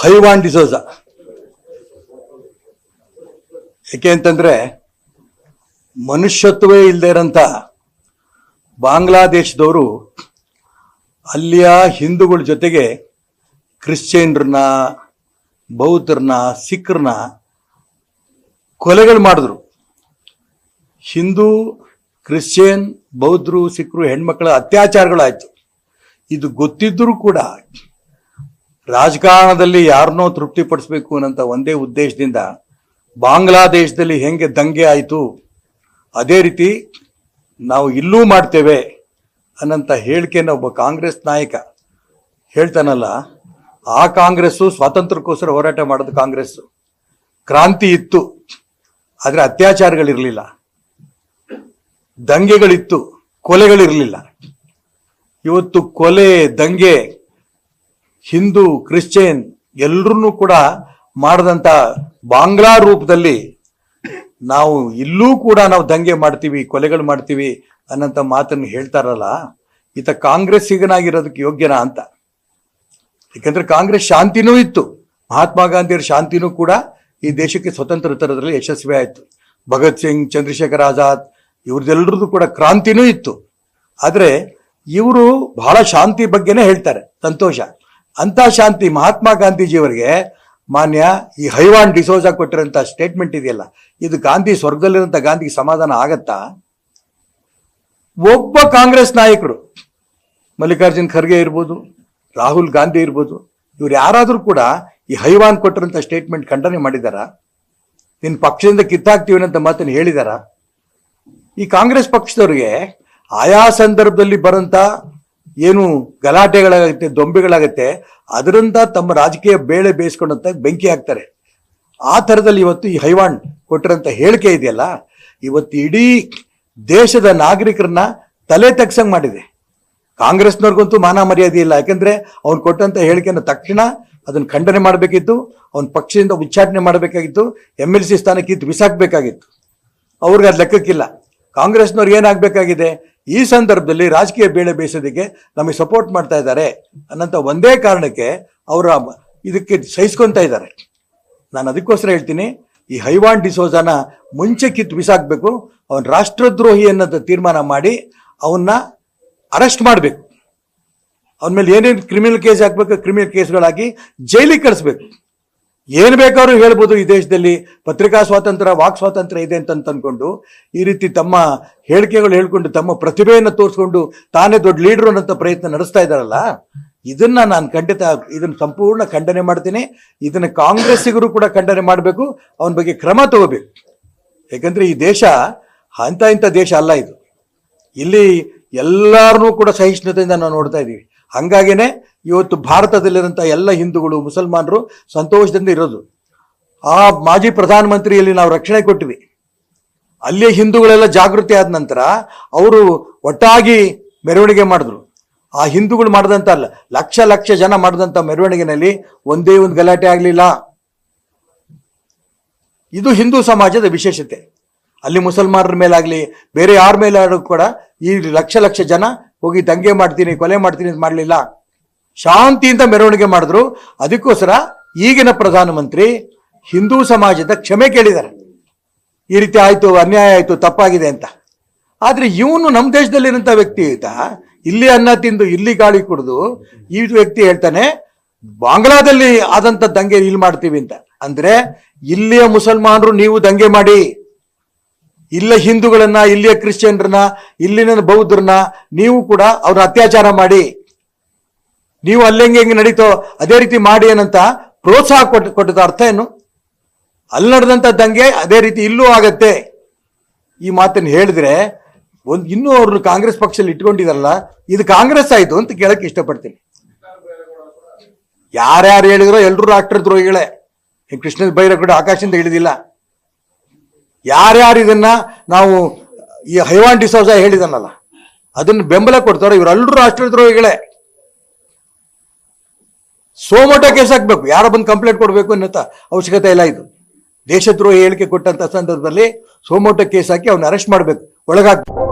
ಹೈವಾನ್ ಡಿಸೋಸ ಯಾಕೆ ಅಂತಂದ್ರೆ ಮನುಷ್ಯತ್ವೇ ಇಲ್ಲದೆ ಇರೋಂಥ ಬಾಂಗ್ಲಾದೇಶದವರು ಅಲ್ಲಿಯ ಹಿಂದೂಗಳ ಜೊತೆಗೆ ಕ್ರಿಶ್ಚಿಯನ್ರನ್ನ, ಬೌದ್ಧರನ್ನ, ಸಿಖ್ರನ್ನ ಕೊಲೆಗಳು ಮಾಡಿದ್ರು. ಹಿಂದೂ, ಕ್ರಿಶ್ಚಿಯನ್, ಬೌದ್ಧರು, ಸಿಖ್ರು, ಹೆಣ್ಮಕ್ಳ ಅತ್ಯಾಚಾರಗಳಾಯ್ತು. ಇದು ಗೊತ್ತಿದ್ದರೂ ಕೂಡ ರಾಜಕಾರಣದಲ್ಲಿ ಯಾರನ್ನೋ ತೃಪ್ತಿಪಡಿಸ್ಬೇಕು ಅನ್ನೋಂಥ ಒಂದೇ ಉದ್ದೇಶದಿಂದ ಬಾಂಗ್ಲಾದೇಶದಲ್ಲಿ ಹೆಂಗೆ ದಂಗೆ ಆಯಿತು, ಅದೇ ರೀತಿ ನಾವು ಇಲ್ಲೂ ಮಾಡ್ತೇವೆ ಅನ್ನಂಥ ಹೇಳಿಕೆಯನ್ನು ಒಬ್ಬ ಕಾಂಗ್ರೆಸ್ ನಾಯಕ ಹೇಳ್ತಾನಲ್ಲ, ಆ ಕಾಂಗ್ರೆಸ್ಸು ಸ್ವಾತಂತ್ರ್ಯಕ್ಕೋಸ್ಕರ ಹೋರಾಟ ಮಾಡೋದು ಕಾಂಗ್ರೆಸ್ಸು ಕ್ರಾಂತಿ ಇತ್ತು, ಆದರೆ ಅತ್ಯಾಚಾರಗಳಿರಲಿಲ್ಲ. ದಂಗೆಗಳಿತ್ತು, ಕೊಲೆಗಳಿರಲಿಲ್ಲ. ಇವತ್ತು ಕೊಲೆ, ದಂಗೆ ಹಿಂದೂ, ಕ್ರಿಶ್ಚಿಯನ್ ಎಲ್ಲರೂ ಕೂಡ ಮಾಡಿದಂಥ ಬಾಂಗ್ಲಾ ರೂಪದಲ್ಲಿ ನಾವು ಇಲ್ಲೂ ಕೂಡ ನಾವು ದಂಗೆ ಮಾಡ್ತೀವಿ, ಕೊಲೆಗಳು ಮಾಡ್ತೀವಿ ಅನ್ನಂತ ಮಾತನ್ನು ಹೇಳ್ತಾರಲ್ಲ, ಈತ ಕಾಂಗ್ರೆಸ್ಸಿಗನಾಗಿರೋದಕ್ಕೆ ಯೋಗ್ಯನಾ ಅಂತ. ಯಾಕಂದ್ರೆ ಕಾಂಗ್ರೆಸ್ ಶಾಂತಿನೂ ಇತ್ತು, ಮಹಾತ್ಮ ಗಾಂಧಿಯರ ಶಾಂತಿನೂ ಕೂಡ ಈ ದೇಶಕ್ಕೆ ಸ್ವತಂತ್ರ ತರೋದ್ರಲ್ಲಿ ಯಶಸ್ವಿ ಆಯಿತು. ಭಗತ್ ಸಿಂಗ್, ಚಂದ್ರಶೇಖರ್ ಆಜಾದ್ ಇವ್ರದ್ದೆಲ್ಲರದ್ದು ಕೂಡ ಕ್ರಾಂತಿನೂ ಇತ್ತು. ಆದರೆ ಇವರು ಬಹಳ ಶಾಂತಿ ಬಗ್ಗೆನೇ ಹೇಳ್ತಾರೆ, ಸಂತೋಷ. ಅಂತ ಶಾಂತಿ ಮಹಾತ್ಮ ಗಾಂಧೀಜಿಯವರಿಗೆ ಮಾನ್ಯ ಈ ಹೈವಾನ್ ಡಿಸೋಜ ಕೊಟ್ಟಿರೋಂಥ ಸ್ಟೇಟ್ಮೆಂಟ್ ಇದೆಯಲ್ಲ, ಇದು ಗಾಂಧಿ ಸ್ವರ್ಗದಲ್ಲಿರೋಂಥ ಗಾಂಧಿಗೆ ಸಮಾಧಾನ ಆಗತ್ತಾ? ಒಬ್ಬ ಕಾಂಗ್ರೆಸ್ ನಾಯಕರು, ಮಲ್ಲಿಕಾರ್ಜುನ್ ಖರ್ಗೆ ಇರ್ಬೋದು, ರಾಹುಲ್ ಗಾಂಧಿ ಇರ್ಬೋದು, ಇವ್ರು ಯಾರಾದರೂ ಕೂಡ ಈ ಹೈವಾನ್ ಕೊಟ್ಟಿರೋಂಥ ಸ್ಟೇಟ್ಮೆಂಟ್ ಖಂಡನೆ ಮಾಡಿದಾರಾ? ನಿನ್ನ ಪಕ್ಷದಿಂದ ಕಿತ್ತಾಕ್ತೀವಿ ಅಂತ ಮಾತನ್ನು ಹೇಳಿದಾರ? ಈ ಕಾಂಗ್ರೆಸ್ ಪಕ್ಷದವ್ರಿಗೆ ಆಯಾ ಸಂದರ್ಭದಲ್ಲಿ ಬರೋಂಥ ಏನು ಗಲಾಟೆಗಳಾಗತ್ತೆ, ದೊಂಬೆಗಳಾಗತ್ತೆ ಅದರಿಂದ ತಮ್ಮ ರಾಜಕೀಯ ಬೇಳೆ ಬೇಯಿಸ್ಕೊಂಡಂತ ಬೆಂಕಿ ಹಾಕ್ತಾರೆ. ಆ ಥರದಲ್ಲಿ ಇವತ್ತು ಈ ಹೈವಾಣ್ ಕೊಟ್ಟಿರಂತ ಹೇಳಿಕೆ ಇದೆಯಲ್ಲ, ಇವತ್ತು ಇಡೀ ದೇಶದ ನಾಗರಿಕರನ್ನ ತಲೆ ತಗ್ಸಂಗ್ ಮಾಡಿದೆ. ಕಾಂಗ್ರೆಸ್ನವ್ರಿಗಂತೂ ಮಾನ ಮರ್ಯಾದೆ ಇಲ್ಲ, ಯಾಕಂದ್ರೆ ಅವ್ನು ಕೊಟ್ಟಂತ ಹೇಳಿಕೆಯನ್ನು ತಕ್ಷಣ ಅದನ್ನು ಖಂಡನೆ ಮಾಡಬೇಕಿತ್ತು, ಅವನ ಪಕ್ಷದಿಂದ ಉಚ್ಚಾಟನೆ ಮಾಡಬೇಕಾಗಿತ್ತು, ಎಂ ಎಲ್ ಸಿ ಸ್ಥಾನಕ್ಕಿತ್ತು ಬಿಸಾಕ್ಬೇಕಾಗಿತ್ತು. ಅವ್ರಿಗೆ ಅದು ಲೆಕ್ಕಕ್ಕಿಲ್ಲ. ಕಾಂಗ್ರೆಸ್ನವ್ರು ಏನಾಗಬೇಕಾಗಿದೆ ಈ ಸಂದರ್ಭದಲ್ಲಿ ರಾಜಕೀಯ ಬೇಳೆ ಬೇಯಿಸೋದಕ್ಕೆ ನಮಗೆ ಸಪೋರ್ಟ್ ಮಾಡ್ತಾ ಇದ್ದಾರೆ ಅನ್ನೋಂಥ ಒಂದೇ ಕಾರಣಕ್ಕೆ ಅವರ ಇದಕ್ಕೆ ಸಹಿಸ್ಕೊತಾ ಇದ್ದಾರೆ. ನಾನು ಅದಕ್ಕೋಸ್ಕರ ಹೇಳ್ತೀನಿ, ಈ ಹೈವಾನ್ ಡಿಸೋಜಾನ ಮುಂಚೆ ಕಿತ್ತು ಬಿಸಾಕ್ಬೇಕು, ಅವನ ರಾಷ್ಟ್ರದ್ರೋಹಿ ಅನ್ನೋದು ತೀರ್ಮಾನ ಮಾಡಿ ಅವನ್ನ ಅರೆಸ್ಟ್ ಮಾಡಬೇಕು. ಅವನ ಮೇಲೆ ಏನೇನು ಕ್ರಿಮಿನಲ್ ಕೇಸ್ ಹಾಕ್ಬೇಕು ಕ್ರಿಮಿನಲ್ ಕೇಸ್ಗಳಾಗಿ ಜೈಲಿಗೆ ಕಳಿಸ್ಬೇಕು. ಏನ್ ಬೇಕಾದ್ರೂ ಹೇಳ್ಬೋದು ಈ ದೇಶದಲ್ಲಿ. ಪತ್ರಿಕಾ ಸ್ವಾತಂತ್ರ್ಯ, ವಾಕ್ ಸ್ವಾತಂತ್ರ್ಯ ಇದೆ ಅಂತ ಅಂದ್ಕೊಂಡು ಈ ರೀತಿ ತಮ್ಮ ಹೇಳಿಕೆಗಳು ಹೇಳ್ಕೊಂಡು ತಮ್ಮ ಪ್ರತಿಭೆಯನ್ನು ತೋರಿಸ್ಕೊಂಡು ತಾನೇ ದೊಡ್ಡ ಲೀಡರ್ ಅನ್ನೋಂಥ ಪ್ರಯತ್ನ ನಡೆಸ್ತಾ ಇದ್ದಾರಲ್ಲ? ಇದನ್ನ ನಾನು ಖಂಡಿತ ಇದನ್ನ ಸಂಪೂರ್ಣ ಖಂಡನೆ ಮಾಡ್ತೀನಿ. ಇದನ್ನ ಕಾಂಗ್ರೆಸ್ಸಿಗರು ಕೂಡ ಖಂಡನೆ ಮಾಡಬೇಕು. ಅವನ ಬಗ್ಗೆ ಕ್ರಮ ತಗೋಬೇಕು. ಯಾಕಂದ್ರೆ ಈ ದೇಶ ಅಂತ ಇಂಥ ದೇಶ ಅಲ್ಲ ಇದು. ಇಲ್ಲಿ ಎಲ್ಲರನ್ನೂ ಕೂಡ ಸಹಿಷ್ಣುತೆಯಿಂದ ನಾವು ನೋಡ್ತಾ ಇದ್ದೀವಿ. ಹಂಗಾಗಿನೇ ಇವತ್ತು ಭಾರತದಲ್ಲಿರುವಂಥ ಎಲ್ಲ ಹಿಂದೂಗಳು, ಮುಸಲ್ಮಾನರು ಸಂತೋಷದಿಂದ ಇರೋದು. ಆ ಮಾಜಿ ಪ್ರಧಾನಮಂತ್ರಿಯಲ್ಲಿ ನಾವು ರಕ್ಷಣೆ ಕೊಟ್ಟಿವಿ. ಅಲ್ಲಿಯ ಹಿಂದೂಗಳೆಲ್ಲ ಜಾಗೃತಿ ಆದ ನಂತರ ಅವರು ಒಟ್ಟಾಗಿ ಮೆರವಣಿಗೆ ಮಾಡಿದ್ರು. ಆ ಹಿಂದೂಗಳು ಮಾಡಿದಂಥ ಅಲ್ಲ, ಲಕ್ಷ ಲಕ್ಷ ಜನ ಮಾಡಿದಂಥ ಮೆರವಣಿಗೆನಲ್ಲಿ ಒಂದೇ ಒಂದು ಗಲಾಟೆ ಆಗಲಿಲ್ಲ. ಇದು ಹಿಂದೂ ಸಮಾಜದ ವಿಶೇಷತೆ. ಅಲ್ಲಿ ಮುಸಲ್ಮಾನರ ಮೇಲಾಗಲಿ, ಬೇರೆ ಯಾರ ಮೇಲಾದ್ರೂ ಕೂಡ ಈ ಲಕ್ಷ ಲಕ್ಷ ಜನ ಹೋಗಿ ದಂಗೆ ಮಾಡ್ತೀನಿ, ಕೊಲೆ ಮಾಡ್ತೀನಿ ಅಂತ ಮಾಡಲಿಲ್ಲ. ಶಾಂತಿಯಿಂದ ಮೆರವಣಿಗೆ ಮಾಡಿದ್ರು. ಅದಕ್ಕೋಸ್ಕರ ಈಗಿನ ಪ್ರಧಾನಮಂತ್ರಿ ಹಿಂದೂ ಸಮಾಜದ ಕ್ಷಮೆ ಕೇಳಿದ್ದಾರೆ. ಈ ರೀತಿ ಆಯ್ತು, ಅನ್ಯಾಯ ಆಯ್ತು, ತಪ್ಪಾಗಿದೆ ಅಂತ. ಆದ್ರೆ ಇವನು ನಮ್ಮ ದೇಶದಲ್ಲಿರೋಂಥ ವ್ಯಕ್ತಿ ಈತ ಇಲ್ಲಿ ಅನ್ನ ತಿಂದು, ಇಲ್ಲಿ ಗಾಳಿ ಕುಡಿದು, ಈ ವ್ಯಕ್ತಿ ಹೇಳ್ತಾನೆ, ಬಾಂಗ್ಲಾದಲ್ಲಿ ಆದಂಥ ದಂಗೆ ಇಲ್ಲಿ ಮಾಡ್ತೀವಿ ಅಂತ. ಅಂದ್ರೆ ಇಲ್ಲಿಯ ಮುಸಲ್ಮಾನರು ನೀವು ದಂಗೆ ಮಾಡಿ ಇಲ್ಲ ಹಿಂದೂಗಳನ್ನ, ಇಲ್ಲಿಯ ಕ್ರಿಶ್ಚಿಯನ್ರನ್ನ, ಇಲ್ಲಿನ ಬೌದ್ಧರನ್ನ ನೀವು ಕೂಡ ಅವ್ರ ಅತ್ಯಾಚಾರ ಮಾಡಿ. ನೀವು ಅಲ್ಲೆಂಗೆ ಹೆಂಗೆ ನಡೀತೋ ಅದೇ ರೀತಿ ಮಾಡಿ ಏನಂತ ಪ್ರೋತ್ಸಾಹ ಕೊಟ್ಟು ಕೊಟ್ಟದ ಅರ್ಥ ಏನು? ಅಲ್ಲಿ ನಡೆದಂತ ದಂಗೆ ಅದೇ ರೀತಿ ಇಲ್ಲೂ ಆಗತ್ತೆ. ಈ ಮಾತನ್ನು ಹೇಳಿದ್ರೆ ಒಂದು ಇನ್ನೂ ಅವ್ರನ್ನ ಕಾಂಗ್ರೆಸ್ ಪಕ್ಷದಲ್ಲಿ ಇಟ್ಕೊಂಡಿದಾರಲ್ಲ, ಇದು ಕಾಂಗ್ರೆಸ್ ಆಯ್ತು ಅಂತ ಕೇಳಕ್ ಇಷ್ಟಪಡ್ತೀನಿ. ಯಾರ್ಯಾರು ಹೇಳಿದ್ರೋ ಎಲ್ಲರೂ ರಾಷ್ಟ್ರದ್ರೋಹಿಗಳೇ. ಈ ಕೃಷ್ಣ ಬೈರೇಗೌಡ ಆಕಾಶದಿಂದ ಇಳಿದಿಲ್ಲ. ಯಾರ್ಯಾರು ಇದನ್ನ ನಾವು ಈ ಹೈವಾನ್ ಡಿಸೋಜ ಹೇಳಿದನಲ್ಲ, ಅದನ್ನು ಬೆಂಬಲ ಕೊಡ್ತಾರೋ ಇವರೆಲ್ಲರೂ ರಾಷ್ಟ್ರದ್ರೋಹಿಗಳೇ ಸೋಮೋಟ ಕೇಸ್ ಹಾಕ್ಬೇಕು, ಯಾರ ಬಂದು ಕಂಪ್ಲೇಂಟ್ ಕೊಡಬೇಕು ಅನ್ನೋ ಅವಶ್ಯಕತೆ ಇಲ್ಲ ಇದು. ದೇಶದ್ರೋಹಿ ಹೇಳಿಕೆ ಕೊಟ್ಟಂತ ಸಂದರ್ಭದಲ್ಲಿ ಸೋಮೋಟ ಕೇಸ್ ಹಾಕಿ ಅವ್ನ ಅರೆಸ್ಟ್ ಮಾಡಬೇಕು ಒಳಗಾಕ್ಬೇಕು